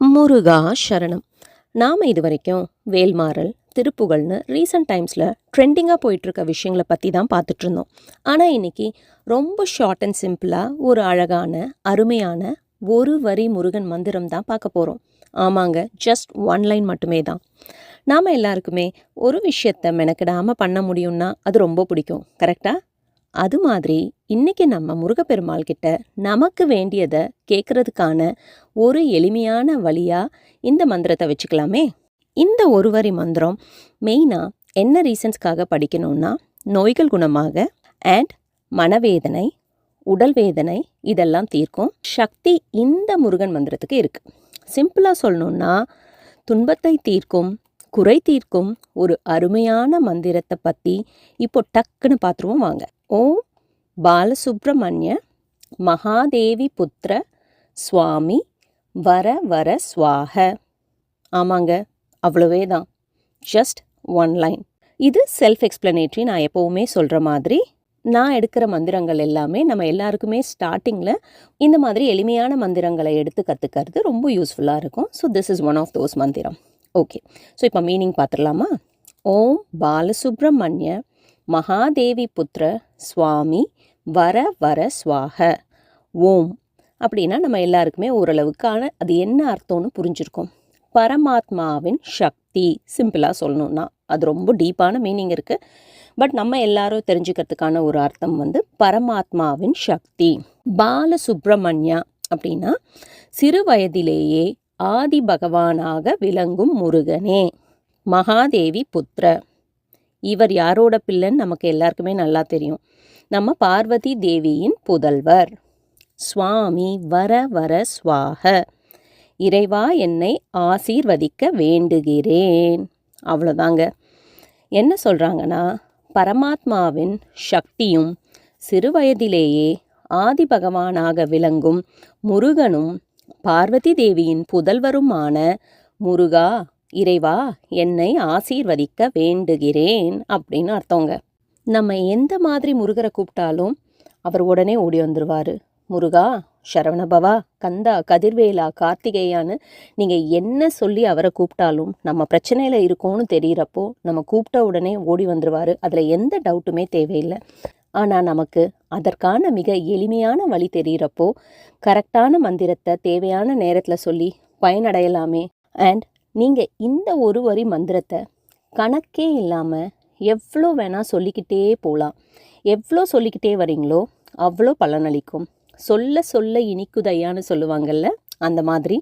முருகா சரணம். நாம் இது வரைக்கும் வேல்மாறல் திருப்புகழ்னு ரீசெண்ட் டைம்ஸில் ட்ரெண்டிங்காக போயிட்டுருக்க விஷயங்களை பற்றி தான் பார்த்துட்ருந்தோம் ஆனால் இன்னைக்கு ரொம்ப ஷார்ட் அண்ட் சிம்பிளாக ஒரு அழகான அருமையான ஒரு வரி முருகன் மந்திரம் தான் பார்க்க போகிறோம் ஆமாங்க ஜஸ்ட் ஒன் லைன் மட்டுமே தான். நாம் எல்லாருக்குமே ஒரு விஷயத்தை மெனக்கிடாமல் பண்ண முடியும்னா அது ரொம்ப பிடிக்கும். கரெக்டாக அது மாதிரி இன்னைக்கு நம்ம முருகப்பெருமாள் கிட்ட நமக்கு வேண்டியதை கேட்கறதுக்கான ஒரு எளிமையான வழியாக இந்த மந்திரத்தை வச்சுக்கலாமே. இந்த ஒரு வரி மந்திரம் மெயினாக என்ன ரீசன்ஸ்க்காக படிக்கணும்னா நோய்கள் குணமாக அண்ட் மனவேதனை உடல் வேதனை இதெல்லாம் தீர்க்கும். சக்தி இந்த முருகன் மந்திரத்துக்கு இருக்குது சிம்பிளாக சொல்லணுன்னா துன்பத்தை தீர்க்கும் குறை தீர்க்கும் ஒரு அருமையான மந்திரத்தை பற்றி இப்போ டக்குன்னு பார்த்துருவோம் வாங்க. ஓம் பாலசுப்ரமணிய மகாதேவி புத்திர சுவாமி வர வர ஸ்வாக ஆமாங்க அவ்வளவே தான் ஜஸ்ட் ஒன் லைன் இது செல்ஃப் எக்ஸ்பிளனேட்ரி நான் எப்போவுமே சொல்கிற மாதிரி. நான் எடுக்கிற மந்திரங்கள் எல்லாமே நம்ம எல்லாருக்குமே ஸ்டார்டிங்கில் இந்த மாதிரி எளிமையான மந்திரங்களை எடுத்து கற்றுக்கிறது ரொம்ப யூஸ்ஃபுல்லாக இருக்கும். So this is one of those மந்திரம். ஓகே ஸோ இப்போ மீனிங் பார்த்துடலாமா ஓம் பாலசுப்ரமணிய மகாதேவி புத்திர சுவாமி வர வர சுவாக. ஓம். அப்படின்னா நம்ம எல்லாருக்குமே ஓரளவுக்கான அது என்ன அர்த்தம்னு புரிஞ்சிருக்கும். பரமாத்மாவின் சக்தி சிம்பிளாக சொல்லணும்னா அது ரொம்ப டீப்பான மீனிங் இருக்குது பட் நம்ம எல்லாரும் தெரிஞ்சுக்கிறதுக்கான ஒரு அர்த்தம் வந்து பரமாத்மாவின் சக்தி. பாலசுப்ரமணியா அப்படின்னா சிறு வயதிலேயே ஆதி பகவானாக விளங்கும் முருகனே. மகாதேவி புத்திர. இவர் யாரோட பிள்ளைன்னு நமக்கு எல்லாருக்குமே நல்லா தெரியும். நம்ம பார்வதி தேவியின் புதல்வர். சுவாமி வர வர சுவாக. இறைவா என்னை ஆசீர்வதிக்க வேண்டுகிறேன். அவ்வளோதாங்க. என்ன சொல்கிறாங்கன்னா பரமாத்மாவின் சக்தியும் சிறுவயதிலேயே ஆதி பகவானாக விளங்கும் முருகனும் பார்வதி தேவியின் புதல்வருமான முருகா இறைவா என்னை ஆசீர்வதிக்க வேண்டுகிறேன் அப்படின்னு அர்த்தங்க. நம்ம எந்த மாதிரி முருகரை கூப்பிட்டாலும் அவர் உடனே ஓடி வந்துடுவார் முருகா சரவணபவா கந்தா கதிர்வேலா கார்த்திகேயான்னு நீங்கள் என்ன சொல்லி அவரை கூப்பிட்டாலும் நம்ம பிரச்சனையில் இருக்கோன்னு தெரிகிறப்போ நம்ம கூப்பிட்ட உடனே ஓடி வந்துடுவார் அதில் எந்த டவுட்டுமே தேவையில்லை. ஆனால் நமக்கு அதற்கான மிக எளிமையான வழி தெரிகிறப்போ கரெக்டான மந்திரத்தை தேவையான நேரத்தில் சொல்லி பயனடையலாமே. அண்ட் நீங்கள் இந்த ஒரு வரி மந்திரத்தை கணக்கே இல்லாமல் எவ்வளோ வேணால் சொல்லிக்கிட்டே போகலாம் எவ்வளோ சொல்லிக்கிட்டே வரீங்களோ அவ்வளோ பலனளிக்கும். சொல்ல சொல்ல இனிக்குதையான்னு சொல்லுவாங்கல்ல அந்த மாதிரி.